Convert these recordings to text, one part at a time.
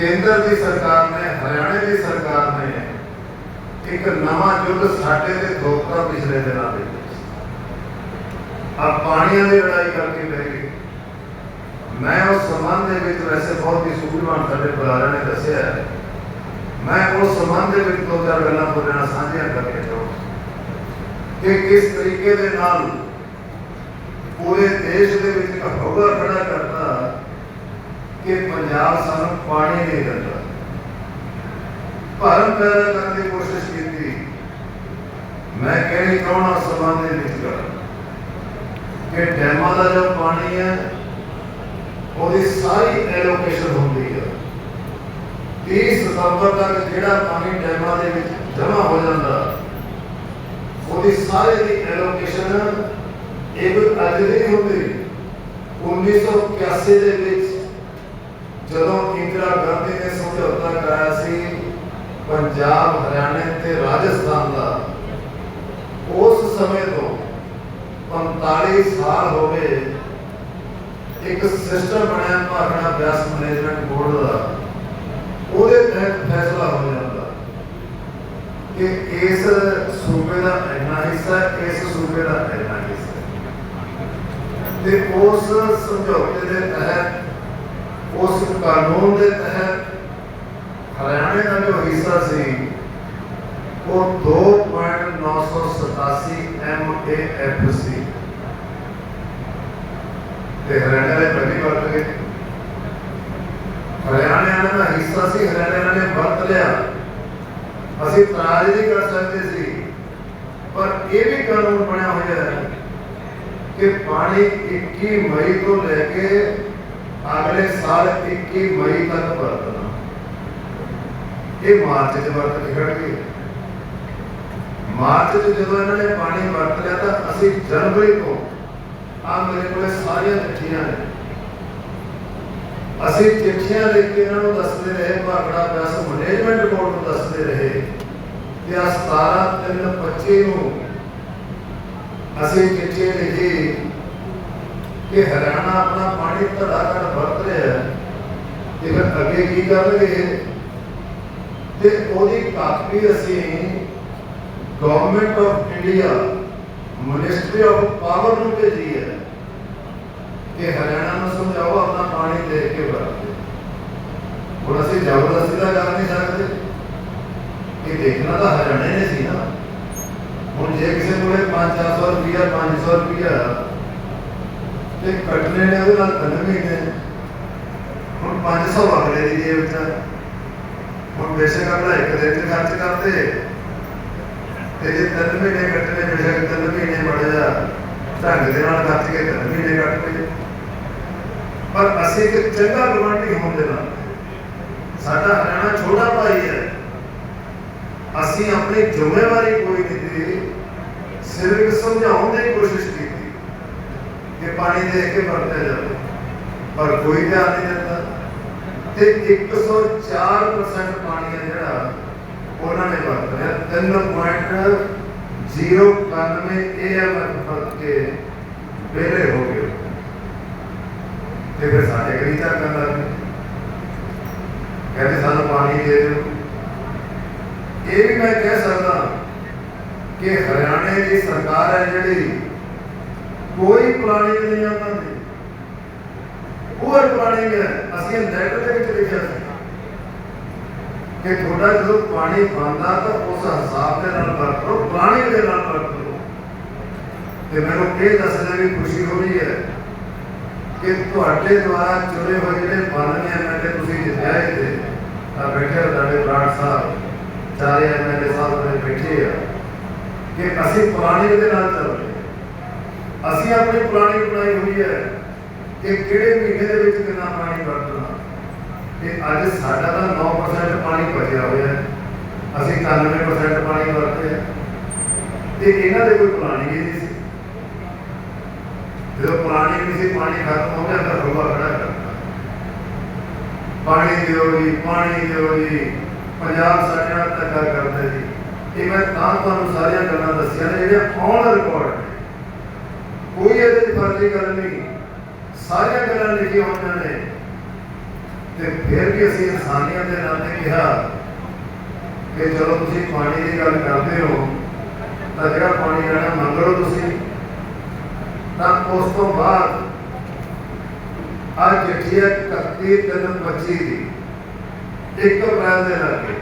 ਕੇਂਦਰ ਦੀ ਸਰਕਾਰ ਨੇ, ਹਰਿਆਣੇ ਦੀ ਸਰਕਾਰ ਨੇ ਇੱਕ ਨਵਾਂ ਯੁੱਧ ਸਾਡੇ ਤੇ ਥੋਪਤਾ ਪਿਛਲੇ ਦਿਨਾਂ ਦੇ ਆ ਪਾਣੀਆਂ ਦੀ ਲੜਾਈ ਕਰਕੇ ਬਹਿ ਗਏ ਮੈਂ ਉਸ ਸੰਬੰਧ ਦੇ ਵਿੱਚ ਵੈਸੇ ਬਹੁਤ ਹੀ ਸੂਝਵਾਨ ਸਾਡੇ ਬੁਲਾਰਿਆਂ ਨੇ ਦੱਸਿਆ ਮੈਂ ਉਸ ਸੰਬੰਧ ਦੇ ਵਿੱਚ ਦੋ ਚਾਰ ਗੱਲਾਂ ਤੁਹਾਡੇ ਨਾਲ ਸਾਂਝੀਆਂ ਕਰਕੇ ਚਾਹੁੰਦਾ ਕਿ ਕਿਸ ਤਰੀਕੇ ਦੇ ਨਾਲ ਪੂਰੇ ਦੇਸ਼ ਦੇ ਵਿੱਚ ਇੱਕ ਹੌਗਾ ਖੜਾ ਕਿ ਪੰਜਾਬ ਸਾਨੂੰ ਪਾਣੀ ਨਹੀਂ ਦਿੰਦਾ। ਭਰਮ ਪੈਦਾ ਕਰਨ ਦੀ ਕੋਸ਼ਿਸ਼ ਕੀਤੀ। ਮੈਂ ਕਹਿਣੀ ਚਾਹੁੰਦਾ ਉਸ ਦੇ ਵਿੱਚ ਕਿ ਡੈਮਾਂ ਦਾ ਜੋ ਪਾਣੀ ਹੈ, ਉਹਦੀ ਸਾਰੀ ਐਲੋਕੇਸ਼ਨ ਹੁੰਦੀ ਹੈ। 30 ਸਤੰਬਰ ਤੱਕ ਜਿਹੜਾ ਪਾਣੀ ਡੈਮਾਂ ਦੇ ਵਿੱਚ ਜਮ੍ਹਾਂ ਹੋ ਜਾਂਦਾ, ਉਹਦੀ ਸਾਰੇ ਦੀ ਐਲੋਕੇਸ਼ਨ ਇਹ ਅੱਜ ਨਹੀਂ ਹੁੰਦੀ। 1981 ਦੇ ਵਿੱਚ ਜਦੋਂ ਇੰਦਰਾ ਗਾਂਧੀ ਨੇ ਸਮਝੌਤਾ ਕਰਾਇਆ ਸੀ ਪੰਜਾਬ, ਹਰਿਆਣਾ ਤੇ ਰਾਜਸਥਾਨ ਦਾ, ਉਸ ਸਮੇਂ ਤੋਂ 45 ਸਾਲ ਹੋ ਗਏ ਇੱਕ ਸਿਸਟਮ ਬਣਿਆ ਭਾਖੜਾ ਬਿਆਸ ਮੈਨੇਜਮੈਂਟ ਬੋਰਡ ਦਾ। ਉਹਦੇ ਤਹਿਤ ਫੈਸਲਾ ਹੋ ਜਾਂਦਾ ਕਿ ਇਸ ਸੂਬੇ ਦਾ ਇੰਨਾ ਹਿੱਸਾ ਇਸ ਸੂਬੇ ਦਾ ਇੰਨਾ ਹਿੱਸਾ ਤੇ ਉਸ ਸਮਝੌਤੇ ਦੇ ਤਹਿਤ ਉਸ ਕਾਨੂੰਨ ਦੇ ਤਹਿਤ ਹਰਿਆਣੇ ਦਾ ਜੋ ਹਿੱਸਾ ਸੀ, ਉਹ 2.987 MAF ਸੀ ਤੇ ਹਰਿਆਣਾ ਦੇ ਪਹਿਲੀ ਵਾਰ ਤੇ ਹਰਿਆਣਾ ਦਾ ਹਿੱਸਾ ਸੀ ਹਰਿਆਣਾ ਨੇ ਵਰਤ ਲਿਆ। ਅਸੀਂ ਤਰਾਜ ਨਹੀਂ ਕਰ ਸਕਦੇ ਸੀ, ਪਰ ਇਹ ਵੀ ਕਾਨੂੰਨ ਬਣਿਆ ਹੋਇਆ ਹੈ ਕਿ ਪਾਣੀ 21 ਮਈ ਤੋਂ ਲੈ ਕੇ ਅਗਲੇ ਸਾਲ 21 ਮਈ ਤੱਕ ਵਰਤਣਾ। ਇਹ ਮਾਰਚ ਚ ਵਰਤ ਕੇ ਮਾਰਚ ਚ ਜਦੋਂ ਇਹਨਾਂ ਨੇ ਪਾਣੀ ਵਰਤ ਲਿਆ ਤਾਂ ਅਸੀਂ ਜਨਵਰੀ ਤੋਂ ਆ ਮੇਰੇ ਕੋਲੇ ਸਾਰੀਆਂ ਚਿੱਠੀਆਂ ਨੇ। ਅਸੀਂ ਚਿੱਠੀਆਂ ਲਿਖ ਕੇ ਇਹਨਾਂ ਨੂੰ ਦੱਸਦੇ ਰਹੇ, ਭਾਗੜਾ ਪਿਆਸ ਮੈਨੇਜਮੈਂਟ ਬੋਰਡ ਨੂੰ ਦੱਸਦੇ ਰਹੇ ਕਿ ਆ 17 ਤਿੰਨ 25 ਨੂੰ ਅਸੀਂ ਚਿੱਠੀ ਲਿਖੀ। ਕਿ ਹਰਿਆਣਾ ਆਪਣਾ ਪਾਣੀ ਧੜਾਧੜ ਵਰਤ ਰਿਹਾ ਹੈ, ਤੇ ਫਿਰ ਅੱਗੇ ਕੀ ਕਰਨਗੇ ਤੇ ਉਹਦੀ ਕਾਪੀ ਅਸੀਂ government of India ministry of power ਨੂੰ ਭੇਜੀ ਹੈ ਕਿ ਹਰਿਆਣਾ ਨੂੰ ਸਮਝਾਓ ਆਪਣਾ ਪਾਣੀ ਦੇ ਕੇ ਵਰਤੇ ਹੁਣ ਅਸੀਂ ਜ਼ਬਰਦਸਤੀ ਦਾ ਕਰ ਨਹੀਂ ਸਕਦੇ। ਕਿ ਦੇਖਣਾ ਤਾਂ ਹਰਿਆਣੇ ਨੇ ਸੀ ਨਾ। ਹੁਣ ਜੇ ਕਿਸੇ ਕੋਲੇ 5-400 ਰੁਪਇਆ 500 ਰੁਪਇਆ ਤੇ ਕੱਟਣੇ ਨੇ, ਉਹਦੇ ਨਾਲ ਤਿੰਨ ਮਹੀਨੇ ਹੁਣ 500 ਅਗਲੇ ਦੀ ਜੇਬ ਚ। ਹੁਣ ਬੇਸ਼ੱਕ ਅਗਲਾ ਇੱਕ ਦਿਨ ਚ ਖਰਚ ਕਰਦੇ। ਤੇ ਜੇ ਤਿੰਨ ਮਹੀਨੇ ਕੱਟਣੇ, ਬੇਸ਼ੱਕ ਤਿੰਨ ਮਹੀਨੇ ਬੜ ਢੰਗ ਦੇ ਨਾਲ ਖਰਚ ਕੇ ਤਿੰਨ ਮਹੀਨੇ ਕੱਟ ਲਏ ਪਰ ਅਸੀਂ ਇੱਕ ਚੰਗਾ ਗਵਾਂਢੀ ਹੋਣ ਦੇ ਨਾਲ ਸਾਡਾ ਹਰਿਆਣਾ ਛੋਟਾ ਭਾਈ ਹੈ। ਅਸੀਂ ਆਪਣੀ ਜ਼ਿੰਮੇਵਾਰੀ ਕੋਈ ਨਹੀਂ ਦਿੱਤੀ। ਸਿਰਫ ਸਮਝਾਉਣ ਦੀ ਕੋਸ਼ਿਸ਼ ਪਾਣੀ ਦੇ ਕੇ ਵਰਤਿਆ ਜਾਵੇ। ਪਰ ਕੋਈ ਧਿਆਨ ਨਹੀਂ ਦਿੰਦਾ। ਤੇ 104% ਪਾਣੀ ਹੈ ਜਿਹੜਾ, ਉਹਨਾਂ ਨੇ ਵਰਤਿਆ 3.091 AMF ਵਰਤ ਕੇ ਵੇਲੇ ਹੋ ਗਏ। ਤੇ ਫਿਰ ਸਾਡੇ ਕਰੀ ਕਰਦਾ ਕਹਿੰਦੇ ਸਾਨੂੰ ਪਾਣੀ ਦੇ ਦਿਓ। ਇਹ ਵੀ ਮੈਂ ਕਹਿ ਸਕਦਾ ਕਿ ਹਰਿਆਣੇ ਦੀ ਸਰਕਾਰ ਹੈ ਜਿਹੜੀ ਕੋਈ ਪੁਰਾਣੀ ਨਹੀਂ ਉਹਨਾਂ ਦੀ ਉਹ ਪੁਰਾਣੀ ਹੈ ਅਸੀਂ ਲੈਟਰ ਦੇ ਵਿੱਚ ਲਿਖਿਆ ਸੀ। ਕਿ ਤੁਹਾਡਾ ਜਦੋਂ ਪਾਣੀ ਬੰਦਾ ਤਾਂ ਉਸ ਹਿਸਾਬ ਦੇ ਨਾਲ ਵਰਤੋ ਪੁਰਾਣੀ ਦੇ ਨਾਲ ਵਰਤੋ ਤੇ ਮੈਨੂੰ ਇਹ ਦੱਸਣ ਦੀ ਖੁਸ਼ੀ ਹੋ ਰਹੀ ਹੈ ਕਿ ਤੁਹਾਡੇ ਦੁਆਰਾ ਚੁਣੇ ਹੋਏ ਜਿਹੜੇ 92 ਐਮਐਲਏ ਤੁਸੀਂ ਜਿਤਾਏ ਤੇ ਆ ਬੈਠੇ ਤੁਹਾਡੇ ਬਰਾੜ ਸਾਹਿਬ, ਚਾਰੇ ਐਮਐਲਏ ਸਾਹਿਬ ਨੇ ਬੈਠੇ ਆ, ਕਿ ਅਸੀਂ ਪੁਰਾਣੀ ਦੇ ਨਾਲ ਚੱਲ ਅਸੀਂ ਆਪਣੀ ਪੁਰਾਣੀ ਬਣਾਈ ਹੋਈ ਹੈ ਕਿ ਕਿਹੜੇ ਮਹੀਨੇ ਦੇ ਵਿੱਚ ਕਿੰਨਾ ਪਾਣੀ ਵਰਤਣਾ। ਤੇ ਅੱਜ ਸਾਡਾ ਤਾਂ 9% ਪਾਣੀ ਬਚਿਆ ਹੋਇਆ ਹੈ। ਅਸੀਂ 91% ਪਾਣੀ ਵਰਤਿਆ ਤੇ ਇਹਨਾਂ ਦੇ ਕੋਈ ਪੁਰਾਣੀ ਨਹੀਂ ਸੀ। ਜਦੋਂ ਪੁਰਾਣੀ ਨਹੀਂ ਸੀ, ਪਾਣੀ ਖਤਮ ਹੋ ਗਿਆ ਤਾਂ ਰੋਵਾ ਖੜਾ ਕਰਤਾ। ਪਾਣੀ ਦਿਓ ਜੀ, ਪਾਣੀ ਦਿਓ ਜੀ। ਪੰਜਾਬ ਸਾਡੇ ਨਾਲ ਧੱਕਾ ਕਰਦਾ ਜੀ। ਇਹ ਮੈਂ ਤਾਂ ਤੁਹਾਨੂੰ ਸਾਰੀਆਂ ਗੱਲਾਂ ਦੱਸੀਆਂ ਨੇ, ਜਿਹੜੀਆਂ ਔਨ ਰਿਕਾਰਡ ਕੋਈ ਇਹਦੇ ਵਿੱਚ ਫਰਜ਼ੀ ਗੱਲ ਨਹੀਂ। ਸਾਰੀਆਂ ਗੱਲਾਂ ਲਿਖੀਆਂ ਹੋਈਆਂ ਨੇ। ਤੇ ਫਿਰ ਵੀ ਅਸੀਂ ਇਨਸਾਨੀਅਤ ਦੇ ਨਾਤੇ ਕਿਹਾ ਕਿ ਚਲੋ ਤੁਸੀਂ ਪਾਣੀ ਦੀ ਗੱਲ ਕਰਦੇ ਹੋ, ਤਾਂ ਜਿਹੜਾ ਪਾਣੀ ਲੈਣਾ ਮੰਗ ਲਓ ਤੁਸੀਂ, ਤਾਂ ਉਸ ਤੋਂ ਬਾਅਦ ਅੱਜ ਚਿੱਠੀ ਹੈ 31 ਦਿਨ 25 ਦੀ, ਇੱਕ ਅਪ੍ਰੈਲ ਦੇ ਲੱਗੇ।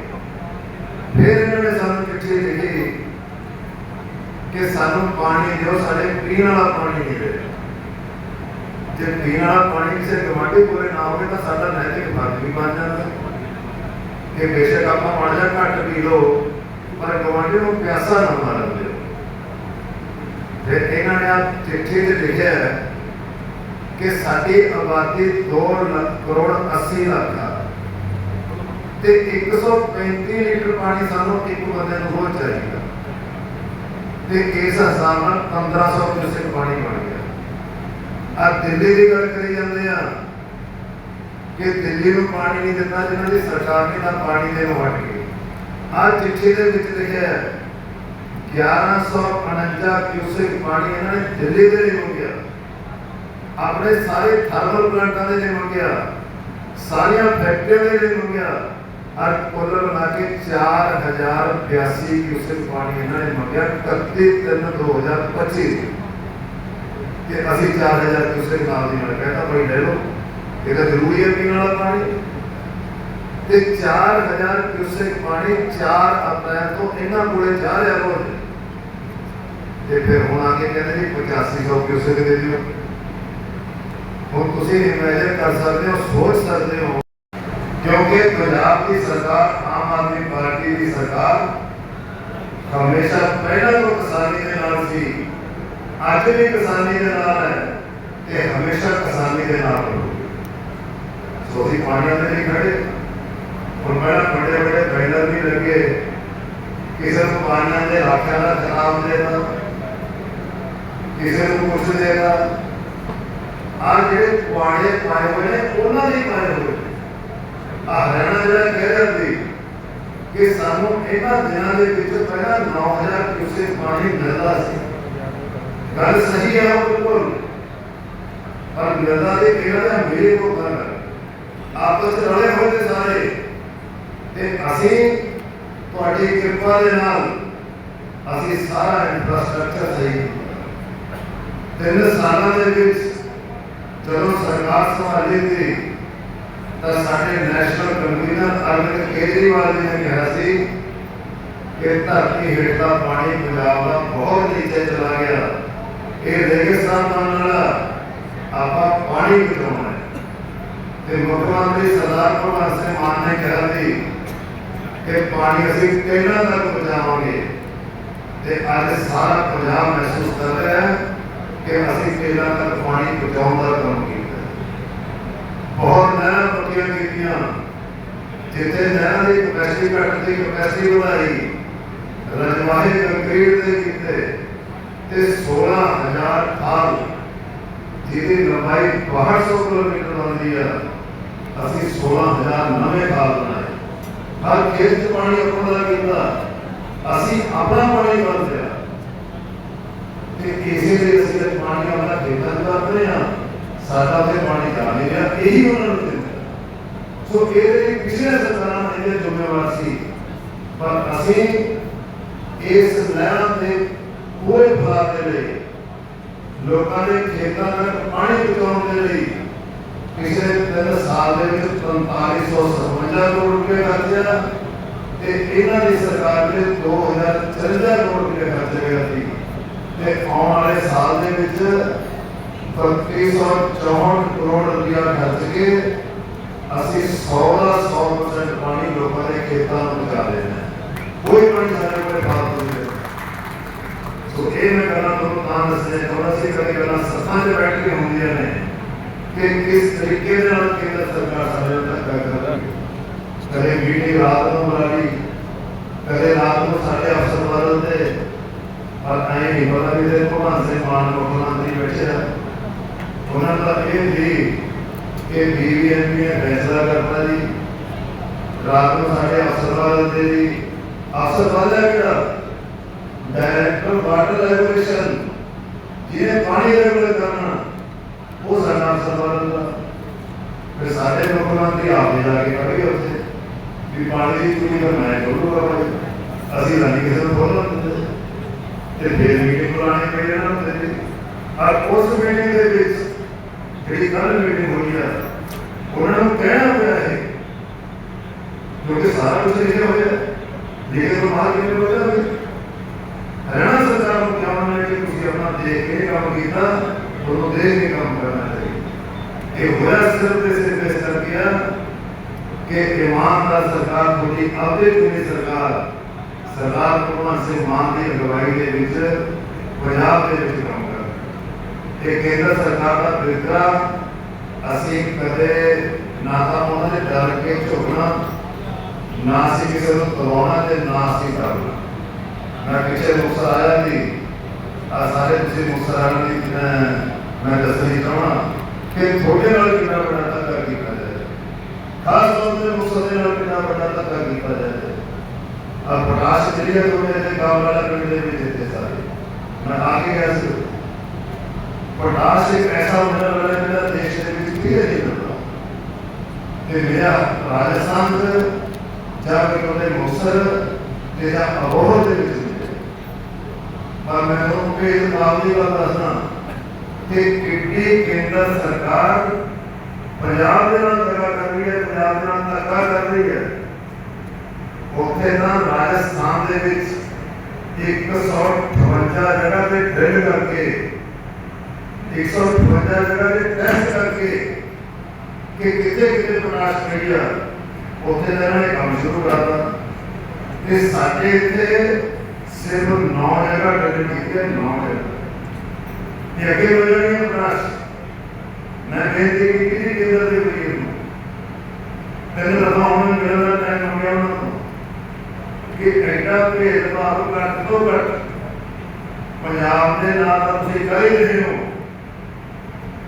ਫਿਰ ਇਹਨਾਂ ਨੇ ਸਾਨੂੰ ਚਿੱਠੀ ਲਿਖੀ ਕਿ ਸਾਨੂੰ ਪਾਣੀ ਦਿਓ, ਸਾਡੇ ਪੀਣ ਵਾਲਾ ਪਾਣੀ ਨਹੀਂ ਦੇ ਜੇ ਪੀਣ ਵਾਲਾ ਪਾਣੀ ਕਿਸੇ ਗਵਾਂਢੀ ਕੋਲੇ ਨਾ ਹੋਵੇ ਤਾਂ ਸਾਡਾ ਨੈਤਿਕ ਫਰਜ਼ ਵੀ ਬਣ ਜਾਂਦਾ। ਕਿ ਬੇਸ਼ੱਕ ਆਪਾਂ ਮਾੜਾ ਜਿਹਾ ਘੱਟ ਪੀ ਲਓ, ਪਰ ਗਵਾਂਢੀ ਨੂੰ ਪਿਆਸਾ ਨਾ ਮਾਰਨ ਦਿਓ। ਫਿਰ ਇਹਨਾਂ ਨੇ ਆ ਚਿੱਠੀ ਤੇ ਲਿਖਿਆ ਕਿ ਸਾਡੀ ਆਬਾਦੀ 2 ਕਰੋੜ 80 ਲੱਖ ਆ। ਤੇ 135 ਲੀਟਰ ਪਾਣੀ ਸਾਨੂੰ ਇੱਕ ਬੰਦੇ ਨੂੰ ਹੋਰ ਚਾਹੀਦਾ। ਤੇ ਇਸ ਹਿਸਾਬ ਨਾਲ 1500 ਕਿਊਸੈਕ ਪਾਣੀ ਬਣ ਗਿਆ। ਆ ਦਿੱਲੀ ਦੀ ਗੱਲ ਕਰੀ ਜਾਂਦੇ ਆ ਕਿ ਦਿੱਲੀ ਨੂੰ ਪਾਣੀ ਨਹੀਂ ਦਿੱਤਾ, ਜਿਨ੍ਹਾਂ ਦੀ ਸਰਕਾਰ ਨੇ ਤਾਂ ਪਾਣੀ ਦੇਣ ਵਟ ਗਈ ਆ ਚਿੱਠੀ ਦੇ ਵਿੱਚ ਲਿਖਿਆ 1149 ਕਿਊਸੈਕ ਪਾਣੀ ਇਹਨਾਂ ਨੇ ਦਿੱਲੀ ਦੇ ਲਈ ਮੰਗਿਆ। ਆਪਣੇ ਸਾਰੇ ਥਰਮਲ ਪਲਾਂਟਾਂ ਦੇ ਲਈ ਮੰਗਿਆ। ਸਾਰੀਆਂ ਫੈਕਟਰੀਆਂ ਦੇ ਲਈ ਮੰਗਿਆ। ਔਰ ਕੁੱਲ ਮਿਲਾ ਕੇ 4082 ਕਿਊਸੈਕ ਪਾਣੀ ਇਹਨਾਂ ਨੇ ਮੰਗਿਆ 31 ਤਿੰਨ 2025 ਤੇ ਅਸੀਂ 4000 ਕਿਊਸੈਕ ਨਾਲ ਦੀ ਨਾਲ ਕਹਿੰਦਾ ਭਾਈ ਲੈ ਲਓ, ਇਹ ਜ਼ਰੂਰੀ ਹੈ ਪੀਣ ਵਾਲਾ ਪਾਣੀ। ਤੇ 4000 ਕਿਊਸੈਕ ਪਾਣੀ 4 ਅਪ੍ਰੈਲ ਤੋਂ ਇਹਨਾਂ ਕੋਲੇ ਜਾ ਰਿਹਾ ਰੋਜ਼ ਤੇ ਫਿਰ ਹੁਣ ਆ ਕੇ ਕਹਿੰਦੇ ਜੀ 8500 ਕਿਊਸੈਕ ਦੇ ਦਿਓ। ਹੁਣ ਤੁਸੀਂ ਇਮੇਜਿਨ ਕਰ ਸਕਦੇ ਹੋ, ਸੋਚ ਸਕਦੇ ਹੋ ਕਿਉਂਕਿ ਪੰਜਾਬ ਦੀ ਸਰਕਾਰ ਆਮ ਆਦਮੀ ਪਾਰਟੀ ਦੀ ਸਰਕਾਰ ਹਮੇਸ਼ਾ ਪਹਿਲਾਂ ਤੋਂ ਕਿਸਾਨੀ ਦੇ ਨਾਲ ਸੀ ਅੱਜ ਵੀ ਕਿਸਾਨੀ ਦੇ ਨਾਲ ਹੈ ਤੇ ਹਮੇਸ਼ਾ ਕਿਸਾਨੀ ਦੇ ਨਾਲ ਰਹੂਗੀ ਸੋ ਅਸੀਂ ਪਾਣੀਆਂ ਦੇ ਲਈ ਖੜੇ ਹੁਣ ਪਹਿਲਾਂ ਵੱਡੇ ਵੱਡੇ ਬੈਨਰ ਵੀ ਲੱਗੇ ਕਿਸੇ ਨੂੰ ਪਾਣੀਆਂ ਦੇ ਰਾਖਿਆਂ ਦਾ ਖਰਾਬ ਦੇਣਾ ਕਿਸੇ ਨੂੰ ਕੁਛ ਦੇਣਾ ਆ ਜਿਹੜੇ ਪੁਆੜੇ ਪਾਏ ਹੋਏ ਨੇ ਉਹਨਾਂ ਦੇ ਹੀ ਪਾਏ ਹੋਏ ਨੇ ਆ ਹਰਿਆਣਾ ਜਿਹੜਾ ਕਹਿ ਰਿਹਾ ਸੀ ਕਿ ਸਾਨੂੰ ਇਹਨਾਂ ਦਿਨਾਂ ਦੇ ਵਿੱਚ ਪਹਿਲਾਂ 9000 ਕਿਊਸੈਕ ਪਾਣੀ ਮਿਲਦਾ ਸੀ। ਗੱਲ ਸਹੀ ਹੈ ਉਹ ਬਿਲਕੁਲ। ਪਰ ਮਿਲਦਾ ਤੇ ਕਿਹੜਾ ਹੈ, ਮੇਰੇ ਕੋਲ ਗੱਲ ਹੈ ਆਪਸ ਵਿੱਚ ਰਲੇ ਹੋਏ ਤੇ ਸਾਰੇ। ਤੇ ਅਸੀਂ ਤੁਹਾਡੀ ਕਿਰਪਾ ਦੇ ਨਾਲ ਅਸੀਂ ਸਾਰਾ ਇਨਫਰਾਸਟ੍ਰਕਚਰ ਸਹੀ ਕੀਤਾ। ਤਿੰਨ ਸਾਲਾਂ ਦੇ ਵਿੱਚ ਜਦੋਂ ਸਰਕਾਰ ਸੰਭਾਲੀ ਸੀ ਤਾਂ ਸਾਡੇ ਨੈਸ਼ਨਲ ਕਨਵੀਨਰ ਅਰਵਿੰਦ ਕੇਜਰੀਵਾਲ ਜੀ ਨੇ ਕਿਹਾ ਸੀ ਕਿ ਧਰਤੀ ਹੇਠ ਪਾਣੀ ਪੰਜਾਬ ਦਾ ਬਹੁਤ ਨੀਚੇ ਚਲਾ ਗਿਆ। ਇਹ ਰੇਗਿਸਤਾਨ ਬਣਨ ਆਪਾਂ ਪਾਣੀ ਬਚਾਉਣਾ ਤੇ ਮੁੱਖ ਮੰਤਰੀ ਸਰਦਾਰ ਭਗਵੰਤ ਸਿੰਘ ਮਾਨ ਨੇ ਕਿਹਾ ਸੀ ਕਿ ਪਾਣੀ ਅਸੀਂ ਕਿੰਨਾ ਤੱਕ ਬਚਾਵਾਂਗੇ ਤੇ ਅੱਜ ਸਾਰਾ ਪੰਜਾਬ ਮਹਿਸੂਸ ਕਰ ਰਿਹਾ ਹੈ ਕਿ ਅਸੀਂ ਕਿੰਨਾ ਤੱਕ ਪਾਣੀ ਬਚਾਉਣ ਦਾ ਕੰਮ ਕੀਤਾ ਬਹੁਤ ਨਹਿਰਾਂ ਪੱਕੀਆਂ ਕੀਤੀਆਂ। ਜਿੱਥੇ ਨਹਿਰਾਂ ਦੀ ਕਪੈਸਿਟੀ ਘੱਟ ਕਪੈਸਿਟੀ ਵਧਾਈ। ਰਜਵਾਹੇ ਕੰਕਰੀਟ ਦੇ ਕੀਤੇ ਤੇ 16000 ਖਾਲ ਜਿਹਦੀ ਲੰਬਾਈ 6200 ਕਿਲੋਮੀਟਰ ਹੁੰਦੀ ਆ, ਅਸੀਂ 16000 ਨਵੇਂ ਖਾਲ ਬਣਾਏ। ਹਰ ਖੇਤ 'ਚ ਪਾਣੀ ਆਪਣਾ ਕੀਤਾ, ਅਸੀਂ ਆਪਣਾ ਪਾਣੀ ਵਰਤਿਆ ਤੇ ਕਿਸੇ ਦੇ ਅਸੀਂ ਪਾਣੀ ਆਪਣਾ ਖੇਤਾਂ 'ਚ ਵਰਤਦੇ ਆ ਸਾਡਾ ਤੇ ਪਾਣੀ ਜਾ ਨਹੀਂ ਰਿਹਾ, ਇਹੀ ਉਹਨਾਂ ਨੂੰ ਦਿੰਦਾ ਸੋ ਇਹਦੇ ਪਿਛਲੇ ਸਰਕਾਰਾਂ ਇਹਦੇ ਜ਼ਿੰਮੇਵਾਰ ਸੀ। ਪਰ ਅਸੀਂ ਇਸ ਨਹਿਰਾਂ ਦੇ ਪੂਰੇ ਫਲਾਰ ਦੇ ਲਈ ਲੋਕਾਂ ਦੇ ਖੇਤਾਂ ਤੱਕ ਪਾਣੀ ਪਹੁੰਚਾਉਣ ਦੇ ਲਈ ਪਿਛਲੇ ਤਿੰਨ ਸਾਲ ਦੇ ਵਿੱਚ 4557 ਕਰੋੜ ਰੁਪਏ ਖਰਚਿਆ ਤੇ ਇਹਨਾਂ ਦੀ ਸਰਕਾਰ ਨੇ 2054 ਕਰੋੜ ਰੁਪਏ ਖਰਚ ਗਿਆ ਸੀ। ਤੇ ਆਉਣ ਵਾਲੇ ਸਾਲ ਦੇ ਵਿੱਚ 3264 ਕਰੋੜ ਰੁਪਇਆ ਖਰਚ ਕੇ ਅਸੀਂ 100 ਦਾ 100% ਪਾਣੀ ਲੋਕਾਂ ਦੇ ਖੇਤਾਂ ਨੂੰ ਪਹੁੰਚਾ ਦੇਣਾ ਕੋਈ ਪਾਣੀ ਸਾਡੇ ਕੋਲ ਫਾਲਤੂ ਨਹੀਂ ਹੈ। ਸੋ ਇਹ ਮੈਂ ਗੱਲਾਂ ਤੁਹਾਨੂੰ ਤਾਂ ਦੱਸਣਾ ਚਾਹੁੰਦਾ ਸੀ ਕਦੇ ਗੱਲਾਂ ਸੱਥਾਂ 'ਚ ਬੈਠ ਕੇ ਹੁੰਦੀਆਂ ਨੇ ਕਿ ਕਿਸ ਤਰੀਕੇ ਦੇ ਨਾਲ ਕੇਂਦਰ ਸਰਕਾਰ ਸਾਡੇ ਨਾਲ ਧੱਕਾ ਕਰ ਕਦੇ ਮੀਟਿੰਗ ਰਾਤ ਨੂੰ ਬੁਲਾ ਲਈ ਕਦੇ ਰਾਤ ਨੂੰ ਸਾਡੇ ਅਫਸਰ ਬਦਲਦੇ ਪਰ ਐਂ ਨਹੀਂ ਪਤਾ ਵੀ ਦੇ ਭਗਵਾਨ ਸਿੰਘ ਮਾਨ ਮੁੱਖ ਮੰਤਰੀ ਬੈਠੇ ਆ। ਉਹਨਾਂ ਦਾ ਇਹ ਸੀ ਕਿ ਬੀਬੀਐਮਪੀ ਨੇ ਫੈਸਲਾ ਕਰਤਾ ਜੀ। ਰਾਤ ਨੂੰ ਸਾਡੇ ਅਫਸਰ ਬਦਲਦੇ ਜੀ ਅਫਸਰ ਬਦਲਿਆ ਕਿਹੜਾ? ਡਾਇਰੈਕਟਰ ਵਾਟਰ ਰੈਗੂਲੇਸ਼ਨ ਜਿਹਨੇ ਪਾਣੀ ਰੈਗੂਲੇਟ ਕਰਨਾ, ਉਹ ਸਾਡਾ ਅਫਸਰ ਬਦਲਦਾ ਫਿਰ ਸਾਡੇ ਮੁੱਖ ਮੰਤਰੀ ਆਪੇ ਜਾ ਕੇ ਕਹੇ ਉੱਥੇ। ਵੀ ਪਾਣੀ ਦੀ ਚੂੜੀ ਤਾਂ ਮੈਂ ਖੋਲੂਗਾ ਭਾਈ। ਅਸੀਂ ਤਾਂ ਨਹੀਂ ਕਿਸੇ ਨੂੰ ਖੋਲ੍ਹਣ ਦਿੰਦੇ। ਤੇ ਫਿਰ ਮੀਟਿੰਗ ਬੁਲਾਣੀ ਪਈ ਇਹਨਾਂ ਨੂੰ ਤੇ ਔਰ ਉਸ ਮੀਟਿੰਗ ਦੇ ਵਿੱਚ ਜਿਹੜੀ ਕੱਲ ਮੀਟਿੰਗ ਹੋਈ ਆ ਉਹਨਾਂ ਨੂੰ ਕਹਿਣਾ ਪਿਆ ਹੈ। ਕਿਉਂਕਿ ਸਾਰਾ ਕੁਝ ਲਿਖਿਆ ਹੋਇਆ। ਹੈ ਲਿਖੇ ਤੋਂ ਬਾਅਦ ਕਿਵੇਂ ਹੋਇਆ ਹੈ ਹਰਿਆਣਾ ਸਰਕਾਰ ਨੂੰ ਕਿਹਾ ਹੈ ਕਿ ਤੁਸੀਂ ਆਪਣਾ ਦੇਖ ਕੇ ਕੰਮ ਕੀਤਾ ਉਹਨੂੰ ਦੇਖ ਕੇ ਕੰਮ ਕਰਨਾ ਚਾਹੀਦਾ ਇਹ ਹੋਇਆ ਸਿਰਫ ਤੇ ਸਿਰਫ ਇਸ ਕਰਕੇ ਆ ਕਿ ਇਮਾਨਦਾਰ ਸਰਕਾਰ ਤੁਹਾਡੀ ਆਪਦੇ ਪੂਰੀ ਸਰਕਾਰ ਸਰਦਾਰ ਭਗਵੰਤ ਸਿੰਘ ਮਾਨ ਦੀ ਅਗਵਾਈ ਦੇ ਵਿੱਚ ਪੰਜਾਬ ਦੇ ਵਿੱਚ ਕੰਮ ਕਰ ਇਹ ਕੇਂਦਰ ਸਰਕਾਰ ਦਾ ਬਿਰਕਰਾ ਅਸੀਂ ਕਦੇ ਨਾ ਤਾਂ ਉਹਨਾਂ ਦੇ ਡਰ ਕੇ ਝੁਕਣਾ ਨਾ ਅਸੀਂ ਕਿਸੇ ਨੂੰ ਦਬਾਉਣਾ ਤੇ ਨਾ ਅਸੀਂ ਕਰਨਾ ਮੈਂ ਪਿੱਛੇ ਮੁਕਤਸਰ ਆਇਆ ਸੀ। ਆ ਸਾਰੇ ਤੁਸੀਂ ਮੁਕਤਸਰ ਆਉਣ ਦੀ ਮੈਂ- ਮੈਂ ਦੱਸਣੀ ਚਾਹਣਾ ਕਿ ਤੁਹਾਡੇ ਨਾਲ ਕਿੰਨਾ ਬੜਾ ਧੱਕਾ ਕੀਤਾ ਜਾਏ? ਖਾਸ ਤੌਰ ਤੇ ਮੁਕਤਸਰ ਦੇ ਨਾਲ ਕਿੰਨਾ ਬੜਾ ਧੱਕਾ ਕੀਤਾ ਜਾਏ? ਆ ਪ੍ਰਕਾਸ਼ ਜਿਹੜੀ ਹੈ ਤੁਹਾਡੇ ਇੱਥੇ ਕੰਮ ਵਾਲਾ ਪਿੰਡ ਦੇ ਵਿੱਚ ਇੱਥੇ ਸਾਰੇ। ਮੈਂ ਆ ਕੇ ਗਿਆ ਸੀ ਪ੍ਰਕਾਸ਼ ਇੱਕ ਐਸਾ ਹੁੰਦਾ ਹੈ ਜਿਹੜਾ ਦੇਸ਼ ਦੇ ਵਿੱਚ ਕਿਤੇ ਨਹੀਂ ਮਿਲਦਾ ਤੇ ਮੇਰਾ ਰਾਜਸਥਾਨ ਚ ਜਾ ਕੇ ਉਹਦੇ ਮੁਕਤਸਰ ਤੇ ਜਾਂ ਦੇ ਵਿੱਚ ਮਿਲਿਆ। ਪਰ ਮੈਂ ਤੁਹਾਨੂੰ ਕਿ ਇਸ ਦੀ ਗੱਲ ਦੱਸਣਾ ਕਿ ਕਿੱਡੀ ਕੇਂਦਰ ਸਰਕਾਰ ਪੰਜਾਬ ਦੇ ਨਾਲ ਧੱਕਾ ਕਰ ਰਹੀ ਹੈ ਪੰਜਾਬ ਦੇ ਨਾਲ ਧੱਕਾ ਕਰ ਰਹੀ ਹੈ ਉੱਥੇ ਤਾਂ ਰਾਜਸਥਾਨ ਦੇ ਵਿੱਚ 158 ਜਗ੍ਹਾ ਤੇ ਡਰਿਲ ਕਰਕੇ 158 ਜਗ੍ਹਾ ਤੇ ਟੈਸਟ ਕਰਕੇ ਕਿ ਕਿਤੇ ਕਿਤੇ ਪ੍ਰਕਾਸ਼ ਮੀਡੀਆ ਉੱਥੇ ਦਾ ਇਹਨਾਂ ਨੇ ਕੰਮ ਸ਼ੁਰੂ ਕਰਤਾ। ਤੇ ਸਾਡੇ ਇੱਥੇ ਸਿਰਫ 9 ਜਗ੍ਹਾ ਡਰਿਲ ਕੀਤੀ ਹੈ 9 ਜਗ੍ਹਾ। ਇਹ ਅੱਗੇ ਹੋ ਜਾਣਗੇ ਮੈਂ ਬੇਨਤੀ ਕੀਤੀ ਕਿ ਕੇਂਦਰ ਦੇ ਵਜ਼ੀਰ ਨੂੰ ਤੈਨੂੰ ਰਹਾ ਹੁਣ ਮੇਰਾ ਟਾਈਮ ਹੋ ਗਿਆ ਉਹਨਾਂ ਨੂੰ ਕਿ ਐਡਾ ਭੇਦਭਾਵ ਘੱਟ ਤੋਂ ਘੱਟ ਪੰਜਾਬ ਦੇ ਨਾਲ ਤੁਸੀਂ ਕਰ ਹੀ ਰਹੇ ਹੋ।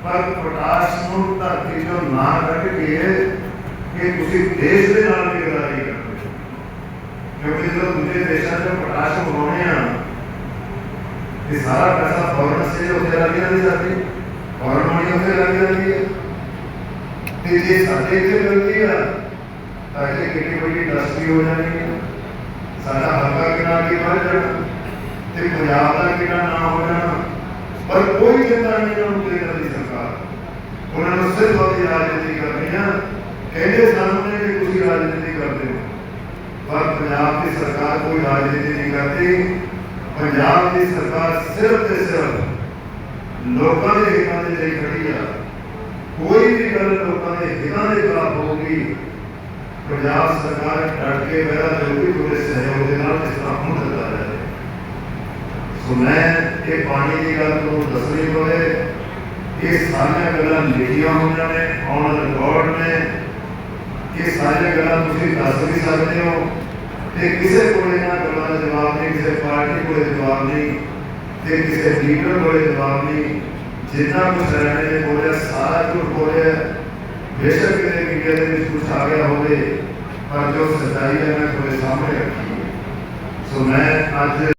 ਪਰ ਪ੍ਰਕਾਸ਼ ਨੂੰ ਧਰਤੀ ਤੋਂ ਨਾ ਕੱਢ ਕੇ ਕਿ ਤੁਸੀਂ ਦੇਸ਼ ਦੇ ਨਾਲ ਵੀ ਗਦਾਰੀ ਕਰਦੇ ਹੋ। ਕਿਉਂਕਿ ਜਦੋਂ ਦੂਜੇ ਦੇਸ਼ਾਂ 'ਚ ਪ੍ਰਕਾਸ਼ ਮੰਗਾਉਣੇ ਆ, ਇਹ ਸਾਰਾ ਪੈਸਾ ਫੌਰਨ ਸੇ ਉੱਥੇ ਲੱਗ ਜਾਂਦੀ ਸਾਡੀ। ਫੌਰਨ ਮਣੀ ਉੱਥੇ ਲੱਗ ਜਾਂਦੀ ਹੈ। ਤੇ ਜੇ ਸਾਡੇ ਇੱਥੇ ਮਿਲਦੀ ਆ, ਤਾਂ ਇਹ ਕਿੰਨੀ ਵੱਡੀ ਇੰਡਸਟਰੀ ਹੋ ਜਾਣੀ ਹੈ ਸਾਡਾ ਹਲਕਾ ਕਿੰਨਾ ਅੱਗੇ ਵੱਧ ਜਾਣਾ, ਤੇ ਪੰਜਾਬ ਦਾ ਕਿੰਨਾ ਨਾਮ ਹੋ ਜਾਣਾ। ਪਰ ਕੋਈ ਚਿੰਤਾ ਨਹੀਂ ਉਹਨਾਂ ਨੂੰ ਕੇਂਦਰ ਦੀ ਸਰਕਾਰ। ਉਹਨਾਂ ਨੂੰ ਸਿਰਫ ਉਹਦੀ ਰਾਜਨੀਤੀ ਕਰਨੀ ਆ। ਕਹਿੰਦੇ ਸਾਹਮਣੇ ਕਿ ਤੁਸੀਂ ਰਾਜਨੀਤੀ ਕਰਦੇ ਹੋ ਪਰ ਪੰਜਾਬ ਦੀ ਸਰਕਾਰ ਕੋਈ ਰਾਜਨੀਤੀ ਨਹੀਂ ਕਰਦੀ ਪੰਜਾਬ ਦੀ ਸਰਕਾਰ ਸਿਰਫ ਤੇ ਸਿਰਫ ਲੋਕਾਂ ਦੇ ਹਿੱਤਾਂ ਦੇ ਲਈ ਖੜੀ ਆ ਕੋਈ ਵੀ ਗੱਲ ਲੋਕਾਂ ਦੇ ਹਿੱਤਾਂ ਦੇ ਖਿਲਾਫ ਹੋਊਗੀ ਪੰਜਾਬ ਸਰਕਾਰ ਡਟ ਕੇ ਮੇਰਾ ਜੋਗੀ ਪੂਰੇ ਸਹਿਯੋਗ ਦੇ ਨਾਲ ਇਸ ਤਰ੍ਹਾਂ ਹੁਣ ਦਿੱਤਾ ਜਾਏ ਸੋ ਮੈਂ ਇਹ ਪਾਣੀ ਦੀ ਗੱਲ ਨੂੰ ਦੱਸਣੀ ਪਵੇ ਇਹ ਸਾਰੀਆਂ ਗੱਲਾਂ ਲਿਖੀਆਂ ਹੋਈਆਂ ਨੇ ਔਨ ਰਿਕਾਰਡ ਨੇ ਇਹ ਸਾਰੀਆਂ ਗੱਲਾਂ ਤੁਸੀਂ ਦੱਸ ਵੀ ਸਕਦੇ ਹੋ ਤੇ ਕਿਸੇ ਕੋਲੇ ਨਾ ਗੱਲਾਂ ਦਾ ਜਵਾਬ ਨਹੀਂ, ਕਿਸੇ ਪਾਰਟੀ ਕੋਲੇ ਜਵਾਬ ਨਹੀਂ ਤੇ ਕਿਸੇ ਲੀਡਰ ਕੋਲੇ ਜਵਾਬ ਨਹੀਂ ਜਿੰਨਾ ਕੁਝ ਰਹਿਣੇ ਨੇ ਬੋਲਿਆ, ਸਾਰਾ ਝੂਠ ਬੋਲਿਆ ਬੇਸ਼ੱਕ ਕਿਤੇ ਮੀਡੀਆ ਦੇ ਵਿੱਚ ਕੁਝ ਆ ਗਿਆ ਹੋਵੇ, ਪਰ ਜੋ ਸੱਚਾਈ ਹੈ ਮੈਂ ਤੁਹਾਡੇ ਸਾਹਮਣੇ ਰੱਖੀ ਹੈ। ਸੋ ਮੈਂ ਅੱਜ